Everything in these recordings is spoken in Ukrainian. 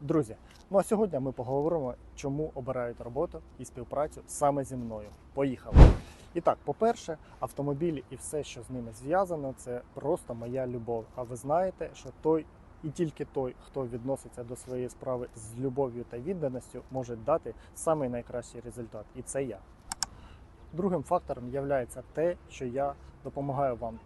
Друзі, ну а сьогодні ми поговоримо, чому обирають роботу і співпрацю саме зі мною. Поїхали! І так, по-перше, автомобілі і все, що з ними зв'язано, це просто моя любов. А ви знаєте, що той і тільки той, хто відноситься до своєї справи з любов'ю та відданістю, може дати самий найкращий результат. І це я. Другим фактором є те, що я допомагаю вам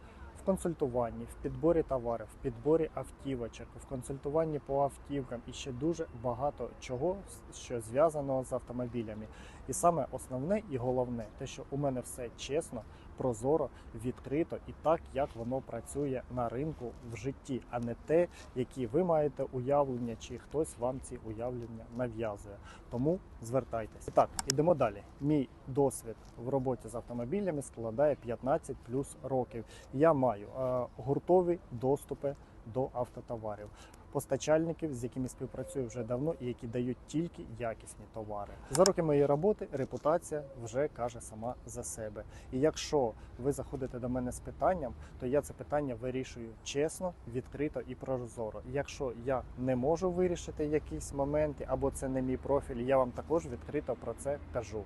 в консультуванні, в підборі товарів, в підборі автівочок, в консультуванні по автівкам і ще дуже багато чого, що зв'язано з автомобілями. І саме основне і головне, те, що у мене все чесно, прозоро, відкрито і так, як воно працює на ринку в житті, а не те, які ви маєте уявлення, чи хтось вам ці уявлення нав'язує. Тому звертайтеся. І так, ідемо далі. Мій досвід в роботі з автомобілями складає 15 плюс років. Я маю е, гуртові доступи до автотоварів. Постачальників, з якими співпрацюю вже давно і які дають тільки якісні товари. За роки моєї роботи репутація вже каже сама за себе. І якщо ви заходите до мене з питанням, то я це питання вирішую чесно, відкрито і прозоро. Якщо я не можу вирішити якісь моменти або це не мій профіль, я вам також відкрито про це кажу.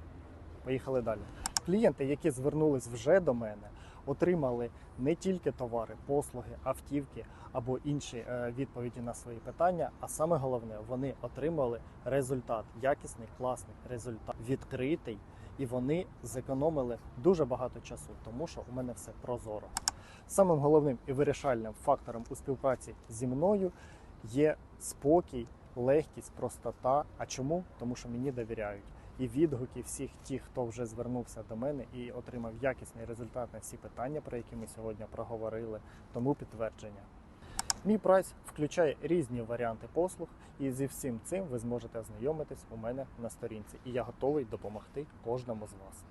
Поїхали далі. Клієнти, які звернулись вже до мене, отримали не тільки товари, послуги, автівки або інші е, відповіді на свої питання. А саме головне, вони отримали результат, якісний, класний результат, відкритий, і вони зекономили дуже багато часу, тому що у мене все прозоро. Самим головним і вирішальним фактором у співпраці зі мною є спокій, легкість, простота. А чому? Тому що мені довіряють. І відгуки всіх тих, хто вже звернувся до мене і отримав якісний результат на всі питання, про які ми сьогодні проговорили, тому підтвердження. Мій прайс включає різні варіанти послуг, і зі всім цим ви зможете ознайомитись у мене на сторінці. І я готовий допомогти кожному з вас.